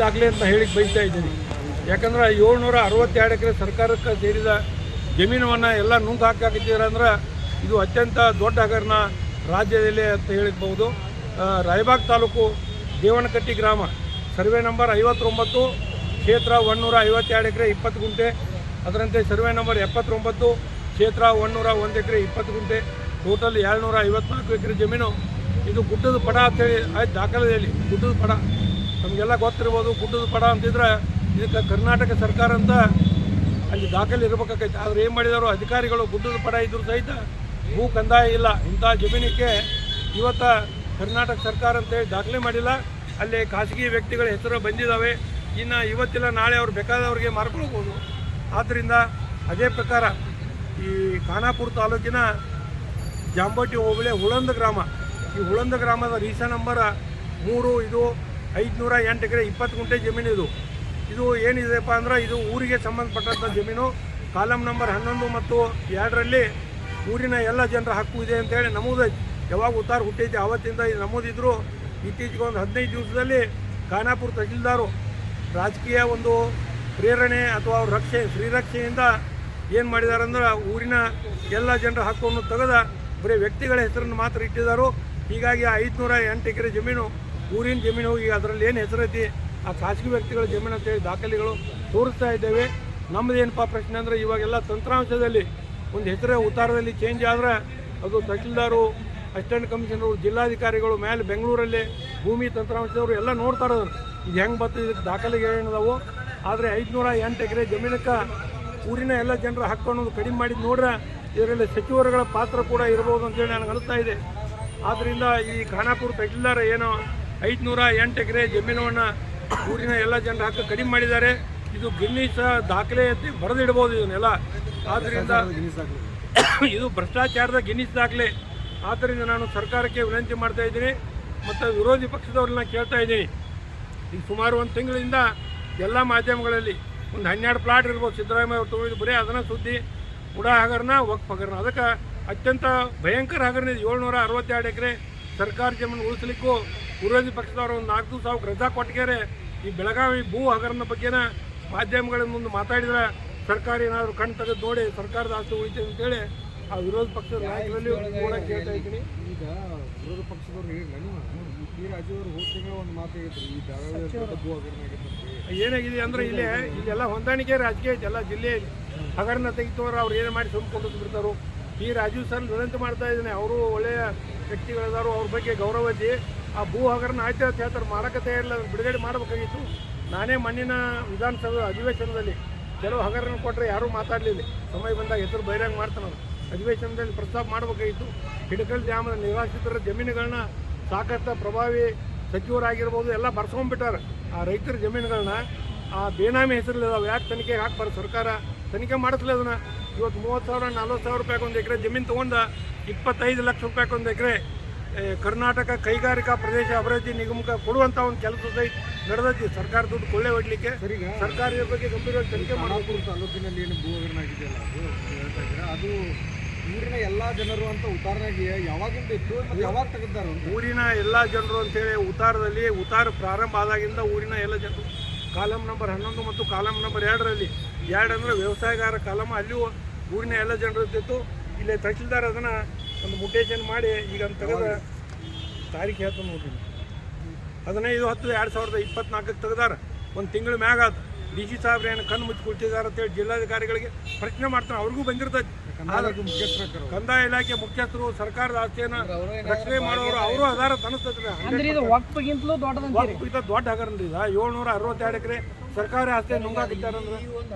ದಾಖಲೆ ಅಂತ ಹೇಳಿಕ್ಕೆ ಬಯಸ್ತಾ ಇದ್ದೀನಿ. ಯಾಕಂದ್ರೆ ಏಳ್ನೂರ ಅರವತ್ತೆರಡು ಎಕರೆ ಸರ್ಕಾರಕ್ಕೆ ಸೇರಿದ ಜಮೀನವನ್ನು ಎಲ್ಲ ನುಂಗ್ ಹಾಕಿದ್ದೀರಂದ್ರೆ ಇದು ಅತ್ಯಂತ ದೊಡ್ಡ ಹಗರಣ ರಾಜ್ಯದಲ್ಲಿ ಅಂತ ಹೇಳಿರ್ಬೋದು ರಾಯಬಾಗ್ ತಾಲೂಕು ದೇವನಕಟ್ಟಿ ಗ್ರಾಮ. ಸರ್ವೆ ನಂಬರ್ ಐವತ್ತೊಂಬತ್ತು, ಕ್ಷೇತ್ರ ಒನ್ನೂರ ಐವತ್ತೆರಡು ಎಕರೆ ಇಪ್ಪತ್ತು ಗುಂಟೆ. ಅದರಂತೆ ಸರ್ವೆ ನಂಬರ್ ಎಪ್ಪತ್ತೊಂಬತ್ತು, ಕ್ಷೇತ್ರ ಒನ್ನೂರ ಒಂದು ಎಕರೆ ಇಪ್ಪತ್ತು ಗುಂಟೆ. ಟೋಟಲ್ ಏಳ್ನೂರ ಐವತ್ನಾಲ್ಕು ಎಕರೆ ಜಮೀನು. ಇದು ಗುಡ್ಡದ ಪಡ ಅಂತೇಳಿ ಆಯ್ತು ದಾಖಲೆಯಲ್ಲಿ ಗುಡ್ಡದ ಪಡ. ನಮಗೆಲ್ಲ ಗೊತ್ತಿರ್ಬೋದು, ಗುಡ್ಡದ ಪಡ ಅಂತಿದ್ರೆ ಇದಕ್ಕೆ ಕರ್ನಾಟಕ ಸರ್ಕಾರ ಅಂತ ಅಲ್ಲಿ ದಾಖಲೆ ಇರಬೇಕಾಗೈತೆ. ಆದರೆ ಏನು ಮಾಡಿದಾರೋ ಅಧಿಕಾರಿಗಳು ಗುಡ್ಡದ ಪಡ ಇದ್ರು ಸಹಿತ ಭೂ ಕಂದಾಯ ಇಲ್ಲ, ಇಂಥ ಜಮೀನಿಗೆ ಇವತ್ತ ಕರ್ನಾಟಕ ಸರ್ಕಾರ ಅಂತೇಳಿ ದಾಖಲೆ ಮಾಡಿಲ್ಲ. ಅಲ್ಲಿ ಖಾಸಗಿ ವ್ಯಕ್ತಿಗಳ ಹೆಸರು ಬಂದಿದ್ದಾವೆ ಇನ್ನು ಇವತ್ತಿಲ್ಲ, ನಾಳೆ ಅವ್ರು ಬೇಕಾದವ್ರಿಗೆ ಮಾರ್ಕೊಳ್ಬೋದು. ಆದ್ದರಿಂದ ಅದೇ ಪ್ರಕಾರ ಈ ಖಾನಾಪುರ ತಾಲೂಕಿನ ಜಾಂಬೋಟಿ ಹೋಬಳಿ ಹುಳಂದ ಗ್ರಾಮ, ಈ ಹುಳಂದ ಗ್ರಾಮದ ರೀಸಾ ನಂಬರ್ ಮೂರು, ಇದು ಐದುನೂರ ಎಂಟು ಎಕರೆ ಇಪ್ಪತ್ತು ಗುಂಟೆ ಜಮೀನು ಇದು. ಇದು ಏನಿದೆಪ್ಪ ಅಂದ್ರೆ ಇದು ಊರಿಗೆ ಸಂಬಂಧಪಟ್ಟಂಥ ಜಮೀನು. ಕಾಲಮ್ ನಂಬರ್ ಹನ್ನೊಂದು ಮತ್ತು ಎರಡರಲ್ಲಿ ಊರಿನ ಎಲ್ಲ ಜನರ ಹಕ್ಕು ಇದೆ ಅಂತೇಳಿ ನಮೂದು ಯಾವಾಗ ಉತ್ತಾರ ಹುಟ್ಟೈತಿ ಆವತ್ತಿಂದ ಇದು ನಮೂದಿದ್ರು. ಇತ್ತೀಚೆಗೆ ಒಂದು ಹದಿನೈದು ದಿವಸದಲ್ಲಿ ಖಾನಾಪುರ ತಹಶೀಲ್ದಾರು ರಾಜಕೀಯ ಒಂದು ಪ್ರೇರಣೆ ಅಥವಾ ಅವ್ರ ರಕ್ಷೆ, ಶ್ರೀರಕ್ಷೆಯಿಂದ ಏನು ಮಾಡಿದ್ದಾರೆ ಅಂದ್ರೆ ಊರಿನ ಎಲ್ಲ ಜನರ ಹಕ್ಕನ್ನು ತೆಗೆದ ಬರೀ ವ್ಯಕ್ತಿಗಳ ಹೆಸರನ್ನು ಮಾತ್ರ ಇಟ್ಟಿದ್ದಾರೋ ಹೀಗಾಗಿ ಐದುನೂರ ಎಂಟು ಎಕರೆ ಜಮೀನು ಊರಿನ ಜಮೀನು ಹೋಗಿ ಅದರಲ್ಲಿ ಏನು ಹೆಸರೈತಿ ಆ ಖಾಸಗಿ ವ್ಯಕ್ತಿಗಳ ಜಮೀನು ಅಂತೇಳಿ ದಾಖಲೆಗಳು ತೋರಿಸ್ತಾ ಇದ್ದೇವೆ. ನಮ್ಮದು ಏನಪ್ಪ ಪ್ರಶ್ನೆ ಅಂದರೆ, ಇವಾಗೆಲ್ಲ ತಂತ್ರಾಂಶದಲ್ಲಿ ಒಂದು ಹೆಸರೇ ಉತ್ತಾರದಲ್ಲಿ ಚೇಂಜ್ ಆದರೆ, ಅದು ತಹಶೀಲ್ದಾರು ಅಸಿಸ್ಟೆಂಟ್ ಕಮಿಷನರು, ಜಿಲ್ಲಾಧಿಕಾರಿಗಳು ಮೇಲೆ ಬೆಂಗಳೂರಲ್ಲಿ ಭೂಮಿ ತಂತ್ರಾಂಶದವರು ಎಲ್ಲ ನೋಡ್ತಾರೆ ಇದು ಹೆಂಗೆ ಬರ್ತದೆ ಇದಕ್ಕೆ ದಾಖಲೆಗೆ ಏನಿದಾವು ಆದರೆ ಐದುನೂರ ಎಂಟು ಎಕರೆ ಜಮೀನಕ್ಕೆ ಊರಿನ ಎಲ್ಲ ಜನರ ಹಕ್ಕು ಕಡಿಮೆ ಮಾಡಿದ್ದು ನೋಡ್ರೆ, ಇದರಲ್ಲಿ ಸಚಿವರುಗಳ ಪಾತ್ರ ಕೂಡ ಇರ್ಬೋದು ಅಂತೇಳಿ ನನಗೆ ಅನಿಸ್ತಾ ಇದೆ. ಆದ್ದರಿಂದ ಈ ಖಾನಾಪುರ ತಹಸೀಲ್ದಾರ್ ಏನು ಐದುನೂರ ಎಂಟು ಎಕರೆ ಜಮೀನನ್ನು ಊರಿನ ಎಲ್ಲ ಜನರ ಹಾಕಿ ಕಡಿಮೆ ಮಾಡಿದ್ದಾರೆ. ಇದು ಗಿನ್ನಿಸ ದಾಖಲೆ ಬರೆದಿಡ್ಬೋದು ಇದನ್ನೆಲ್ಲ. ಆದ್ದರಿಂದ ಇದು ಭ್ರಷ್ಟಾಚಾರದ ಗಿನ್ನಿಸ್ ದಾಖಲೆ. ಆದ್ದರಿಂದ ನಾನು ಸರ್ಕಾರಕ್ಕೆ ವಿನಂತಿ ಮಾಡ್ತಾ ಇದ್ದೀನಿ. ಮತ್ತು ವಿರೋಧಿ ಪಕ್ಷದವ್ರನ್ನ ಕೇಳ್ತಾ ಇದ್ದೀನಿ. ಈಗ ಸುಮಾರು ಒಂದು ತಿಂಗಳಿಂದ ಎಲ್ಲ ಮಾಧ್ಯಮಗಳಲ್ಲಿ ಒಂದು ಹನ್ನೆರಡು ಪ್ಲಾಟ್ ಇರ್ಬೋದು ಸಿದ್ದರಾಮಯ್ಯ ಅವರು ತೊಗೊಂಡು ಬರೀ ಅದನ್ನು ಸುದ್ದಿ. ಉಡಾ ಹಗರಣ ವಕ್ಫ್ ಹಗರಣ ಅದಕ್ಕೆ ಅತ್ಯಂತ ಭಯಂಕರ ಹಗರಣ ಇದೆ ಏಳ್ನೂರ ಅರವತ್ತೆರಡು ಎಕರೆ. ಸರ್ಕಾರ ಜಮೀನು ಉಳಿಸ್ಲಿಕ್ಕೂ ವಿರೋಧಿ ಪಕ್ಷದವರು ಒಂದು ನಾಲ್ಕು ಸಾವಿರ ರಜಾ ಕೊಟ್ಟಿಗೆರೆ. ಈ ಬೆಳಗಾವಿ ಭೂ ಹಗರಣ ಬಗ್ಗೆನ ಮಾಧ್ಯಮಗಳ ಮುಂದೆ ಮಾತಾಡಿದ್ರೆ ಸರ್ಕಾರ ಏನಾದರೂ ಕಣ್ ತೆಗೆದು ನೋಡಿ ಸರ್ಕಾರದ ಆಸ್ತಿ ಅಂತ ಅಂತೇಳಿ ಆ ವಿರೋಧ ಪಕ್ಷದ ನಾಯಕರಲ್ಲಿ ಕೂಡ ಕೇಳ್ತಾ ಇದ್ದೀನಿ. ಈಗ ವಿರೋಧ ಪಕ್ಷದವ್ರು ಹೇಳಿಲ್ಲ ಪಿ ಹೋದ ತಿಂಗಳ ಒಂದು ಈ ಬೆಳಗಾವಿ ದೊಡ್ಡ ಭೂ ಹಗರಣ ಆಗೈತೆ ಏನಾಗಿದೆ ಅಂದ್ರೆ ಇಲ್ಲಿ ಇಲ್ಲೆಲ್ಲ ಹೊಂದಾಣಿಕೆ ರಾಜಕೀಯ ಐತೆ ಎಲ್ಲ ಜಿಲ್ಲೆಯಲ್ಲಿ ಹಗರಣ ತೆಗಿತವ್ರು ಅವ್ರು ಏನು ಮಾಡಿ ಸುಮ್ಕೊಂಡು ಬಿಡ್ತಾರೋ ಈ ರಾಜೀವ್ ಸರ್ ವಿನಂತಿ ಮಾಡ್ತಾ ಇದ್ದೀನಿ. ಅವರು ಒಳ್ಳೆಯ ವ್ಯಕ್ತಿಗಳಿದಾರು ಅವ್ರ ಬಗ್ಗೆ ಗೌರವ ಐತಿ ಆ ಭೂ ಹಗರಣ ಆಯ್ತು ಅಂತ ಹೇಳ್ತಾರೆ. ಮಾಡೋಕ್ಕೆ ಇಲ್ಲ, ಬಿಡುಗಡೆ ಮಾಡಬೇಕಾಗಿತ್ತು. ನಾನೇ ಮಣ್ಣಿನ ವಿಧಾನಸಭೆ ಅಧಿವೇಶನದಲ್ಲಿ ಕೆಲವು ಹಗರಣ ಕೊಟ್ಟರೆ ಯಾರೂ ಮಾತಾಡಲಿಲ್ಲ. ಸಮಯ ಬಂದಾಗ ಹೆಸರು ಬಹಿರಂಗ ಮಾಡ್ತಾನೆ. ಅಧಿವೇಶನದಲ್ಲಿ ಪ್ರಸ್ತಾಪ ಮಾಡಬೇಕಾಗಿತ್ತು. ಹಿಡಕಲ್ ಜಾಮದ ನಿರಾಶ್ರಿತರ ಜಮೀನುಗಳನ್ನ ಸಾಕಷ್ಟು ಪ್ರಭಾವಿ ಸಚಿವರಾಗಿರ್ಬೋದು, ಎಲ್ಲ ಬರ್ಸ್ಕೊಂಡ್ಬಿಟ್ಟಾರೆ. ಆ ರೈತರ ಜಮೀನುಗಳನ್ನ ಆ ಬೇನಾಮಿ ಹೆಸರಲ್ಲಿದಾವೆ ಯಾಕೆ ತನಿಖೆಗೆ ಹಾಕ್ಬಾರ್ದು ಸರ್ಕಾರ? ತನಿಖೆ ಮಾಡಿಸ್ಲಿ ಅದನ್ನ. ಇವತ್ತು ಮೂವತ್ತು ಸಾವಿರ ನಲ್ವತ್ತು ಸಾವಿರ ರೂಪಾಯಿಗೆ ಒಂದು ಎಕರೆ ಜಮೀನು ತೊಗೊಂಡ ಇಪ್ಪತ್ತೈದು ಲಕ್ಷ ರೂಪಾಯಿಗೆ ಒಂದು ಎಕರೆ ಕರ್ನಾಟಕ ಕೈಗಾರಿಕಾ ಪ್ರದೇಶ ಅಭಿವೃದ್ಧಿ ನಿಗಮಕ್ಕೆ ಕೊಡುವಂಥ ಒಂದು ಕೆಲಸ ಸಹಿತ ನಡೆದೈತಿ. ಸರ್ಕಾರ ದುಡ್ಡು ಕೊಳ್ಳೆ ಹೊಡ್ಲಿಕ್ಕೆ ಸರ್ಕಾರಿ ಇದ್ರ ಬಗ್ಗೆ ಗಂಭೀರವಾಗಿ ತನಿಖೆ ಮಾಡಬೇಕು. ತಾಲೂಕಿನಲ್ಲಿ ಏನು ಭೂ ಹಗರಣ ಆಗಿದೆಯಲ್ಲ ಅದು? ಹೇಳ್ತಾ ಇದ್ದೀರಾ? ಅದು ಊರಿನ ಎಲ್ಲ ಜನರು ಅಂತ ಉತ್ತಾರನಾಗಿ ಯಾವಾಗಿಂದ ಇತ್ತು ಮತ್ತೆ ಯಾವಾಗ ತೆಗೆದಾರ ಊರಿನ ಎಲ್ಲ ಜನರು ಅಂತೇಳಿ ಉತ್ತಾರದಲ್ಲಿ ಉತ್ತಾರ ಪ್ರಾರಂಭ ಆದಾಗಿಂದ ಊರಿನ ಎಲ್ಲ ಜನರು ಕಾಲಮ್ ನಂಬರ್ ಹನ್ನೊಂದು ಮತ್ತು ಕಾಲಮ್ ನಂಬರ್ ಎರಡರಲ್ಲಿ. ಎರಡು ಅಂದರೆ ವ್ಯವಸಾಯಗಾರ ಕಾಲಮ್ ಅಲ್ಲಿಯೂ ಊರಿನ ಎಲ್ಲ ಜನರು ಇದ್ದಿತ್ತು ಇಲ್ಲಿ ತಹಸೀಲ್ದಾರ್ ಅದನ್ನು ಒಂದು ಮುಟೇಶನ್ ಮಾಡಿ ಈಗ ತೆಗೆದ ತಾರೀಕು ಹೇಳ್ತು ನೋಡ್ರಿ ಹದಿನೈದು ಹತ್ತು, ಎರಡು ಸಾವಿರದ ಇಪ್ಪತ್ನಾಲ್ಕಕ್ಕೆ ತೆಗೆದಾರ. ಒಂದು ತಿಂಗಳ ಮ್ಯಾಗ ಅದು ಡಿ ಜಿ ಸಾಹೇಬ್ರು ಏನು ಕಣ್ಣು ಮುಚ್ಚಿ ಕುಳಿತಿದ್ದಾರೆ ಅಂತೇಳಿ ಜಿಲ್ಲಾಧಿಕಾರಿಗಳಿಗೆ ಪ್ರಶ್ನೆ ಮಾಡ್ತಾರೆ ಅವ್ರಿಗೂ ಬಂದಿರ್ತದೆ. ಕಂದಾಯ ಇಲಾಖೆ ಮುಖ್ಯಸ್ಥರು ಸರ್ಕಾರದ ಆಸ್ತಿಯನ್ನು ರಕ್ಷಣೆ ಮಾಡೋರು ಅವರು ಅದಾರ ತನಿಸ್ತೈತ್ರಿ ಅಂದ್ರೆ ಇದು ದೊಡ್ಡ ಹಗರಣ ಇದು. ಏಳ್ನೂರ ಅರವತ್ತೆರಡು ಎಕರೆ ಸರ್ಕಾರಿ ಆಸ್ತಿ ಒಂದು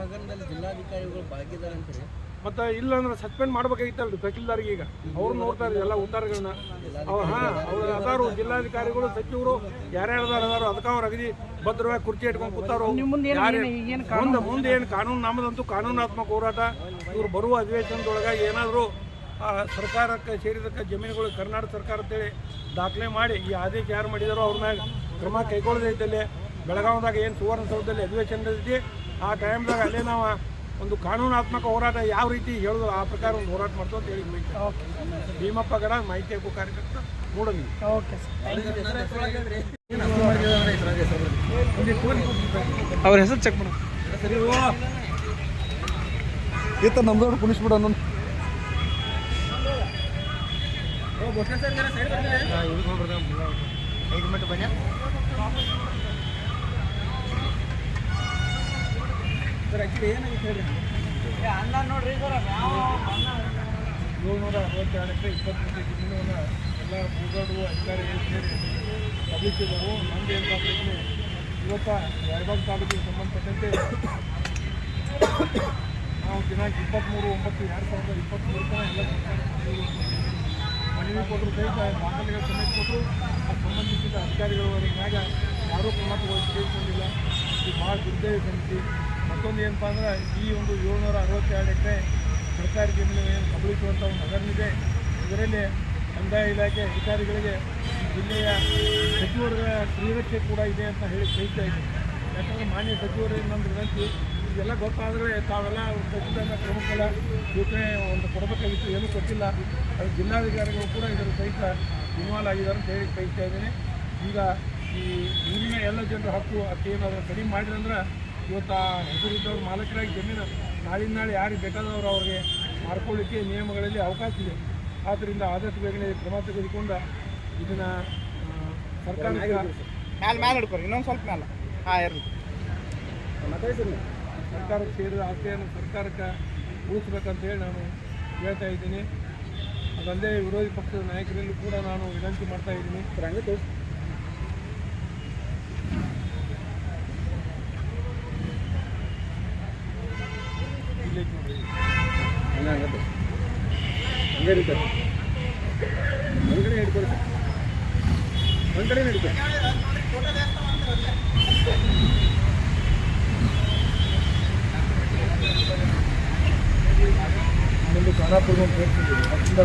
ಹಗರಣದಲ್ಲಿ ಜಿಲ್ಲಾಧಿಕಾರಿಗಳು ಭಾಗಿದಾರ ಅಂತಾರೆ ಮತ್ತೆ ಇಲ್ಲ ಅಂದ್ರೆ ಸಸ್ಪೆಂಡ್ ಮಾಡ್ಬೇಕಾಗಿತ್ತಲ್ರಿ ತಹಶೀಲ್ದಾರ್ಗೆ ಈಗ. ಅವ್ರು ನೋಡ್ತಾರೆ ಎಲ್ಲ ಉದ್ದಾರಗಳನ್ನ. ಅವ್ರು ಹಾ ಅವ್ರು ಅದಾರು ಜಿಲ್ಲಾಧಿಕಾರಿಗಳು ಸಚಿವರು ಯಾರ್ಯಾರು ಅದಾರ ಅದಕ್ಕೆ ಅವ್ರು ಅಗದಿ ಭದ್ರವಾಗಿ ಕುರ್ಚಿ ಇಟ್ಕೊಂಡು ಕೂತಾರು. ಮುಂದೆ ಮುಂದೆ ಮುಂದೆ ಏನು ಕಾನೂನು ನಮ್ಮದಂತೂ ಕಾನೂನಾತ್ಮಕ ಹೋರಾಟ. ಇವ್ರು ಬರುವ ಅಧಿವೇಶನದೊಳಗೆ ಏನಾದರೂ ಸರ್ಕಾರಕ್ಕೆ ಸೇರಿದಕ್ಕೆ ಜಮೀನುಗಳು ಕರ್ನಾಟಕ ಸರ್ಕಾರ ಅಂತೇಳಿ ದಾಖಲೆ ಮಾಡಿ ಈ ಆದೇಶ ಯಾರು ಮಾಡಿದಾರೋ ಅವ್ರ ಮ್ಯಾಗ ಕ್ರಮ ಕೈಗೊಳ್ಳದೈತಲ್ಲಿ ಬೆಳಗಾವದಾಗ ಏನು ಸುವರ್ಣಸೌಧದಲ್ಲಿ ಅಧಿವೇಶನ ನಡೆಸಿ ಆ ಟೈಮ್ದಾಗ ಅಲ್ಲೇ ನಾವು ಒಂದು ಕಾನೂನಾತ್ಮಕ ಹೋರಾಟ ಯಾವ ರೀತಿ ಹೇಳೋದು ಆ ಪ್ರಕಾರ ಒಂದು ಹೋರಾಟ ಮಾಡ್ತೋ ಅಂತ ಹೇಳಿ ಭೀಮಪ್ಪ ಗಡ ಮಾಹಿತಿ ಹಕ್ಕು ಕಾರ್ಯಕರ್ತ ನೋಡೋಣ ಓಕೆ ಅವ್ರ ಹೆಸರು ಚೆಕ್ ಮಾಡ. ಈತ ನಮ್ದವ್ರು ಕುಣಿಸ್ಬಿಡ ಅನ್ನೋ ಸರ್ ಆ್ಯಕ್ಚುಲಿ ಏನಾಗಿತ್ತು ಹೇಳ್ರಿ? ನೋಡ್ರಿ ಸರ್ ಏಳ್ನೂರ ಅರವತ್ತೆರಡು ಎಕರೆ ಇಪ್ಪತ್ತು ಜಮೀನನ್ನು ಎಲ್ಲ ಭೂಗಡು ಅಧಿಕಾರಿಗಳು ಸೇರಿ ಕಬಳಿಸಿದವು ನಮ್ದು ಏನು ಪ್ರಶ್ನೆ ಇವತ್ತು ರಾಯಬಾಗ್ ತಾಲೂಕಿಗೆ ಸಂಬಂಧಪಟ್ಟಂತೆ ನಾವು ದಿನಾಂಕ ಇಪ್ಪತ್ತ್ಮೂರು ಒಂಬತ್ತು ಎರಡು ಸಾವಿರದ ಇಪ್ಪತ್ತ್ಮೂರು ತನಕ ಎಲ್ಲ ಮನವಿ ಕೊಟ್ಟರು ಸಹಿತ ದಾಖಲೆಗಳ ಸಮೇತ ಕೊಟ್ಟರು. ಆ ಸಂಬಂಧಿಸಿದ ಅಧಿಕಾರಿಗಳು ಮ್ಯಾಗ ಯಾರೂ ಕ್ರಮಗಳು ತೆಗೆದುಕೊಂಡಿಲ್ಲ ಇದು ಭಾಳ ದುರ್ದೈವ ಸಮಿತಿ. ಮತ್ತೊಂದು ಏನಪ್ಪ ಅಂದ್ರೆ ಈ ಒಂದು ಏಳ್ನೂರ ಅರವತ್ತೆರಡು ಎಕರೆ ಸರ್ಕಾರಿ ಜಮೀನು ಏನು ಕಬಳಿಸುವಂಥ ಒಂದು ಹಗರಣಿದೆ ಇದರಲ್ಲಿ ಕಂದಾಯ ಇಲಾಖೆ ಅಧಿಕಾರಿಗಳಿಗೆ ಜಿಲ್ಲೆಯ ಸಚಿವರ ಶ್ರೀರಕ್ಷೆ ಕೂಡ ಇದೆ ಅಂತ ಹೇಳಿ ಕೇಳ್ತಾ ಇದ್ದೀನಿ. ಯಾಕಂದರೆ ಮಾನ್ಯ ಸಚಿವರು ಇನ್ನೊಂದು ವಿನಂತಿ, ಇದೆಲ್ಲ ಗೊತ್ತಾದರೆ ತಾವೆಲ್ಲ ಸಚಿವರನ್ನ ಪ್ರಮುಖಲ ಸೂಚನೆ ಒಂದು ಕೊಡಬೇಕಾಗಿತ್ತು, ಏನೂ ಕೊಟ್ಟಿಲ್ಲ ಅದು ಜಿಲ್ಲಾಧಿಕಾರಿಗಳು ಕೂಡ ಇದರ ಸಹಿತ ಇನ್ವಾಲ್ವ್ ಆಗಿದ್ದಾರೆ ಅಂತ ಹೇಳಿ ಬಯಸ್ತಾ ಇದ್ದೀನಿ. ಈಗ ಈ ಊರಿನ ಎಲ್ಲ ಜನರ ಹಕ್ಕು ಅದೇನಾದ್ರು ಕಡಿಮೆ ಮಾಡಿದಂದ್ರೆ ಇವತ್ತು ಆ ಹೆಸರಿದ್ದವ್ರ ಮಾಲಕರಾಗಿ ಜಮೀನು ನಾಳಿನ ನಾಳೆ ಯಾರಿಗೆ ಬೇಕಾದವರು ಅವ್ರಿಗೆ ಮಾರ್ಕೊಳ್ಳಿಕ್ಕೆ ನಿಯಮಗಳಲ್ಲಿ ಅವಕಾಶ ಇದೆ. ಆದ್ದರಿಂದ ಆದಷ್ಟು ಬೇಗನೆ ಕ್ರಮ ತೆಗೆದುಕೊಂಡು ಇದನ್ನು ಸರ್ಕಾರ ಮ್ಯಾಲೆ ಮ್ಯಾಲೆ ಹಿಡ್ಕೊರಿ. ಇನ್ನೊಂದು ಸ್ವಲ್ಪ ಮ್ಯಾಲೆ. ಹಾಂ ಎರಡು ಸರ್ಕಾರಕ್ಕೆ ಸೇರಿದ ಆಸ್ತಿಯನ್ನು ಸರ್ಕಾರಕ್ಕೆ ಉಳಿಸ್ಬೇಕಂತ ಹೇಳಿ ನಾನು ಹೇಳ್ತಾ ಇದ್ದೀನಿ. ಅದಲ್ಲದೆ ವಿರೋಧಿ ಪಕ್ಷದ ನಾಯಕರಲ್ಲೂ ಕೂಡ ನಾನು ವಿನಂತಿ ಮಾಡ್ತಾ ಇದ್ದೀನಿ ಹಂಗೆ ತೋರಿಸಿ ಇಲ್ಲೇ ನೋಡ್ರಿ ಹಿಡಿತಾರೆ ಹೊರಗಡೆ ಹಿಡ್ಕೊಳಿ ಹೊರಗಡೆ ಹಿಡ್ಕೊಳ್ಳಿ ಒಂದು ಖಾನಾಪುರ ಒಂದು ಪ್ಲೇಸ್ ಇದೆ